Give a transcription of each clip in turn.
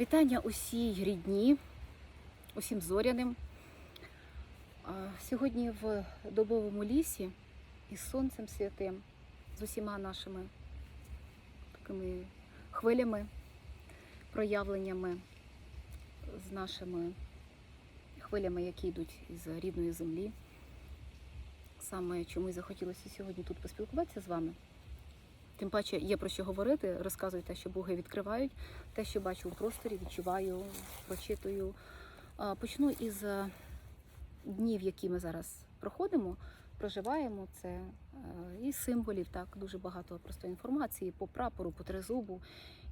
Вітання усій рідні, усім зоряним. Сьогодні в добовому лісі із сонцем святим, з усіма нашими такими хвилями, проявленнями, з нашими хвилями, які йдуть із рідної землі. Саме чомусь захотілося сьогодні тут поспілкуватися з вами. Тим паче є про що говорити, розказую те, що боги відкривають, те, що бачу у просторі, відчуваю, прочитую. Почну із е, днів, які ми зараз проходимо, проживаємо. Це е, і символів, так, дуже багато просто інформації по прапору, по тризубу.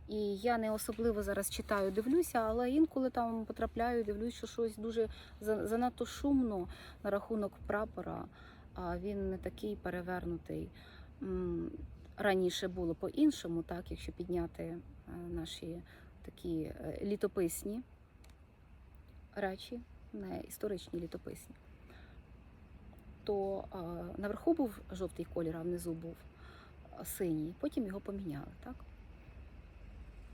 І я не особливо зараз читаю, дивлюся, але інколи там потрапляю, дивлюсь, що щось дуже занадто шумно на рахунок прапора, він не такий перевернутий. Раніше було по-іншому, так, якщо підняти е, наші такі е, літописні речі, не історичні літописні, то е, наверху був жовтий колір, а внизу був синій, потім його поміняли. Так?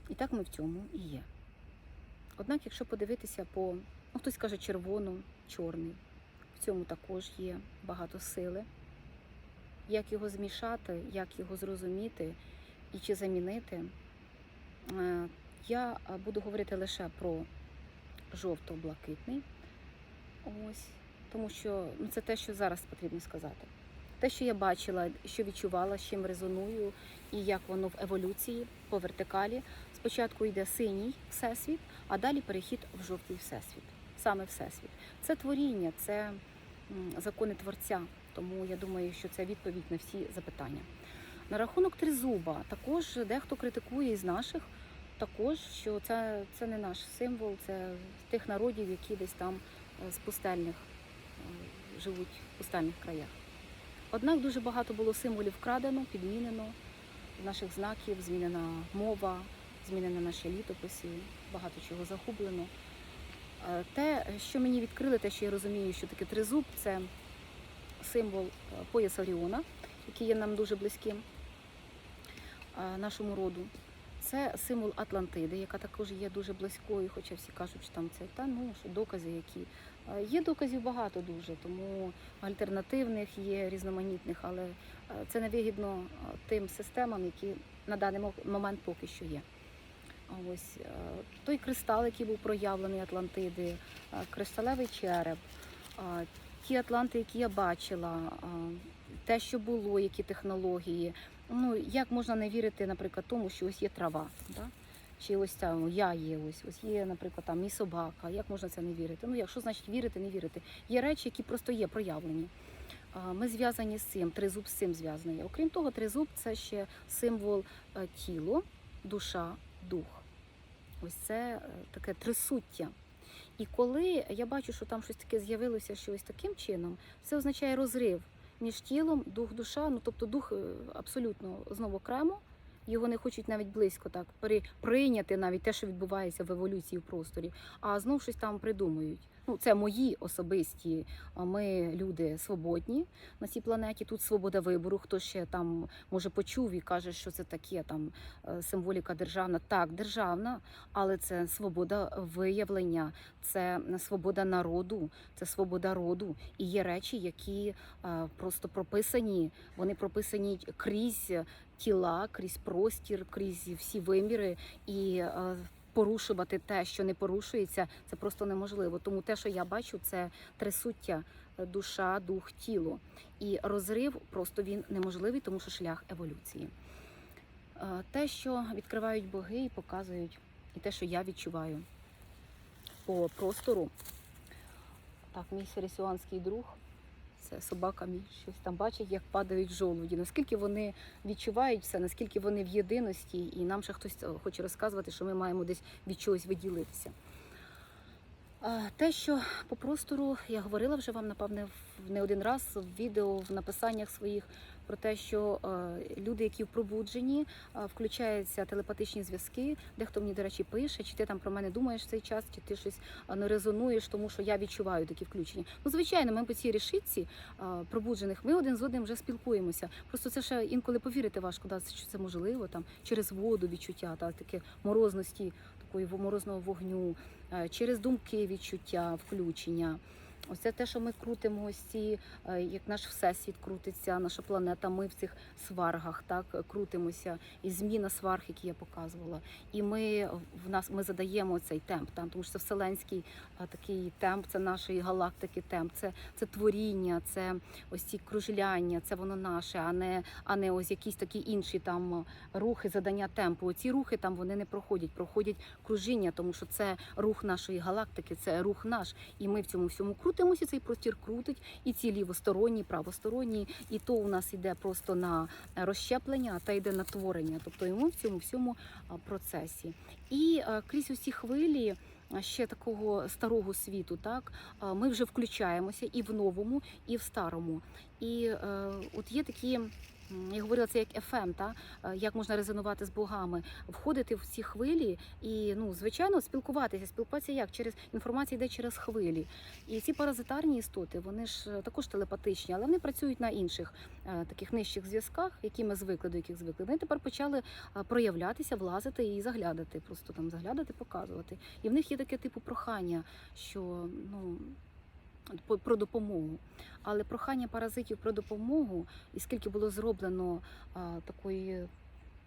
І так ми в цьому і є. Однак, якщо подивитися по, ну хтось каже червоно, чорний, в цьому також є багато сили. Як його змішати, як його зрозуміти і чи замінити, е, я буду говорити лише про жовто-блакитний. Ось, тому що ну, це те, що зараз потрібно сказати. Те, що я бачила, що відчувала, з чим резоную, і як воно в еволюції по вертикалі. Спочатку йде синій всесвіт, а далі перехід в жовтий всесвіт. Саме всесвіт. Це творіння, це закони творця. Тому я думаю, що це відповідь на всі запитання. На рахунок тризуба також дехто критикує із наших, також що це, це не наш символ, це тих народів, які десь там е, з пустельних е, живуть в пустельних краях. Однак дуже багато було символів вкрадено, підмінено, наших знаків, змінена мова, змінені наші літописи, багато чого загублено. Е, Те, що мені відкрили, те, що я розумію, що таке тризуб, це символ е, пояса Оріона, який є нам дуже близьким е, нашому роду. Це символ Атлантиди, яка також є дуже близькою, хоча всі кажуть, що там це та ну що докази, які Е, є доказів багато дуже, тому альтернативних є різноманітних, але це невигідно тим системам, які на даний момент поки що є. Ось той кристал, який був проявлений Атлантиди, кришталевий череп, ті атланти, які я бачила, те, що було, які технології. Ну як можна не вірити, наприклад, тому, що ось є трава, да? чи ось там я є, ось ось є, наприклад, там мій собака. Як можна це не вірити? Ну, якщо значить вірити, не вірити. Є речі, які просто є проявлені. Ми зв'язані з цим, тризуб з цим зв'язаний. Окрім того, тризуб це ще символ е, тіло, душа, дух. Ось це е, таке трисуття. І коли я бачу, що там щось таке з'явилося, що ось таким чином, це означає розрив між тілом, дух, душа. Ну тобто дух е, абсолютно знову окремо. Його не хочуть навіть близько так прийняти навіть те, що відбувається в еволюції в просторі, а знов щось там придумують. Ну, це мої особисті. Ми люди свободні на цій планеті. Тут свобода вибору. Хто ще там може почув і каже, що це таке там е, символіка державна. Так, державна, але це свобода виявлення, це свобода народу, це свобода роду. І є речі, які е, просто прописані. Вони прописані крізь тіла, крізь простір, крізь всі виміри і. Порушувати те, що не порушується, це просто неможливо. Тому те, що я бачу, це трисуття е, душа, дух, тіло. І розрив просто він неможливий, тому що шлях еволюції. Е, Те, що відкривають боги і показують, і те, що я відчуваю по простору. Так, мій сирісіанський друг, це собака мій, щось там бачить, як падають жолуді. Наскільки вони відчувають все, наскільки вони в єдиності, і нам ще хтось е, хоче розказувати, що ми маємо десь від чогось виділитися. Те, що по простору я говорила вже вам, напевне, не один раз в відео, в написаннях своїх про те, що е, люди, які в пробудженні, е, включаються телепатичні зв'язки. Дехто мені, до речі, пише, чи ти там про мене думаєш в цей час, чи ти щось е, не резонуєш, тому що я відчуваю такі включення. Ну, звичайно, ми по цій решітці е, пробуджених, ми один з одним вже спілкуємося. Просто це ще інколи повірити важко, що це можливо там через воду відчуття, та таке морозності, такої морозного вогню, е, через думки, відчуття, включення. Ось це те, що ми крутимо, ці, е, як наш всесвіт крутиться, наша планета. Ми в цих сваргах так крутимося, і зміна сварг, які я показувала. І ми в нас ми задаємо цей темп, там тому що це вселенський такий темп, це нашої галактики, темп, це, це творіння, це ось ці кружляння, це воно наше, а не а не ось якісь такі інші там рухи, задання темпу. Ці рухи там вони не проходять, проходять кружіння, тому що це рух нашої галактики, це рух наш, і ми в цьому всьому крутимося. Цей простір крутить, і ці лівосторонні, правосторонні, і то у нас йде просто на розщеплення, а та йде на творення. Тобто і ми в цьому всьому процесі. І крізь усі хвилі. Ще такого старого світу, так ми вже включаємося і в новому, і в старому. І е, от є такі, я говорила, це як FM, та е, як можна резонувати з богами, входити в ці хвилі і ну звичайно спілкуватися. Спілкуватися як через інформація йде через хвилі. І ці паразитарні істоти, вони ж е, також телепатичні, але вони працюють на інших е, таких нижчих зв'язках, які ми звикли до яких звикли. Вони тепер почали проявлятися, влазити і заглядати, просто там заглядати, показувати. І в них є таке типу прохання, що ну. Про допомогу, але прохання паразитів про допомогу, і скільки було зроблено а, такої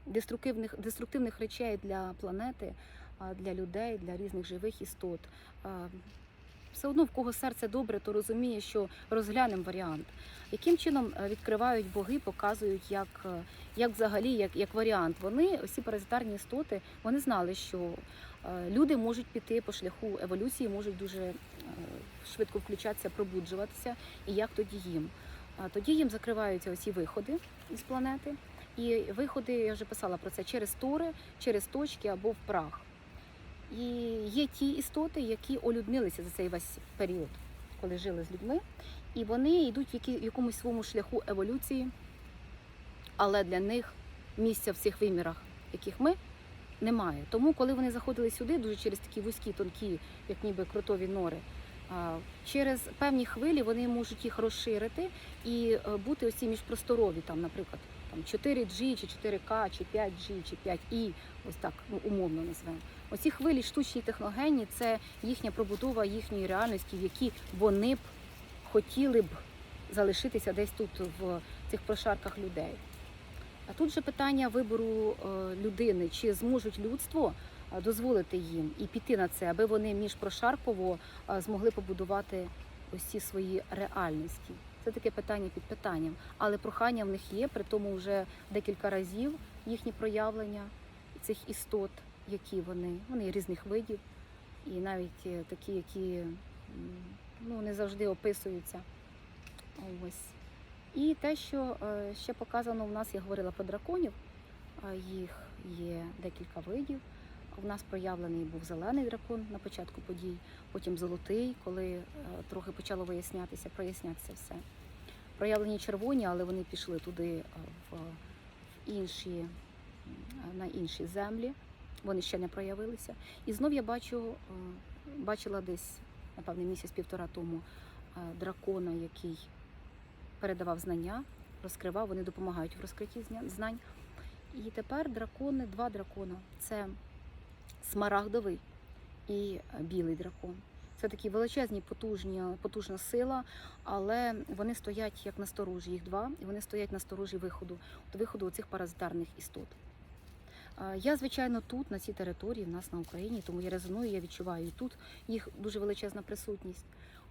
деструктивних, деструктивних речей для планети, а, для людей, для різних живих істот. а, Все одно в кого серце добре, то розуміє, що розглянемо варіант. Яким чином е, відкривають боги, показують, як, е, як взагалі, як, як варіант. Вони, всі паразитарні істоти, вони знали, що е, люди можуть піти по шляху еволюції, можуть дуже швидко включатися, пробуджуватися. І як тоді їм? Тоді їм закриваються оці виходи із планети. І виходи, я вже писала про це, через тори, через точки або в прах. І є ті істоти, які олюднилися за цей весь період, коли жили з людьми, і вони йдуть в які- якомусь своєму шляху еволюції, але для них місця в цих вимірах, яких ми, немає. Тому, коли вони заходили сюди, дуже через такі вузькі, тонкі, як ніби крутові нори, через певні хвилі вони можуть їх розширити і е, бути оці міжпросторові, там, наприклад, там 4G, чи 4К, чи 5G, чи 5І, ось так ну, умовно назвемо. Оці хвилі штучні техногенні це їхня пробудова їхньої реальності, в якій вони б хотіли б залишитися десь тут в цих прошарках людей. А тут же питання вибору е, людини, чи зможуть людство е, дозволити їм і піти на це, аби вони міжпрошарково е, змогли побудувати ось ці свої реальності. Це таке питання під питанням. Але прохання в них є, при тому вже декілька разів їхні проявлення цих істот, які вони, вони різних видів, і навіть е, такі, які ну, не завжди описуються. Ось. І те, що е, ще показано в нас, я говорила про драконів, їх є декілька видів. У нас проявлений був зелений дракон на початку подій, потім золотий, коли е, трохи почало вияснятися, прояснятися все. Проявлені червоні, але вони пішли туди е, в, інші, на інші землі. Вони ще не проявилися. І знов я бачу, е, бачила десь, напевне, місяць-півтора тому дракона, який передавав знання, розкривав, вони допомагають в розкритті знань. І тепер дракони, два дракона це смарагдовий і е, білий дракон. Це такі величезні, потужні, потужна сила, але вони стоять як насторожі, їх два, і вони стоять на сторожі виходу, от виходу цих паразитарних істот. Е, Я, звичайно, тут, на цій території, в нас на Україні, тому я резоную, я відчуваю і тут їх дуже величезна присутність.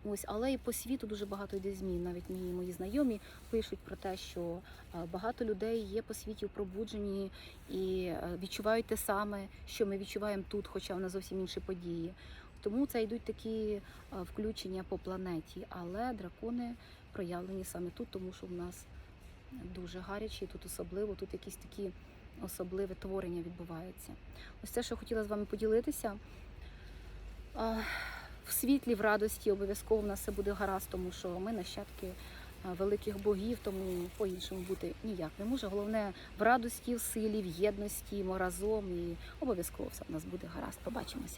Ось, але і по світу дуже багато йде змін. Навіть мої мої знайомі пишуть про те, що е, багато людей є по світі в пробудженні і е, відчувають те саме, що ми відчуваємо тут, хоча в нас зовсім інші події. Тому це йдуть такі е, включення по планеті. Але дракони проявлені саме тут, тому що в нас дуже гаряче, і тут особливо, тут якісь такі особливе творення відбувається. Ось це, що хотіла з вами поділитися. В світлі, в радості обов'язково в нас все буде гаразд, тому що ми нащадки великих богів, тому по-іншому бути ніяк не може. Головне в радості, в силі, в єдності, ми разом і обов'язково все в нас буде гаразд. Побачимося.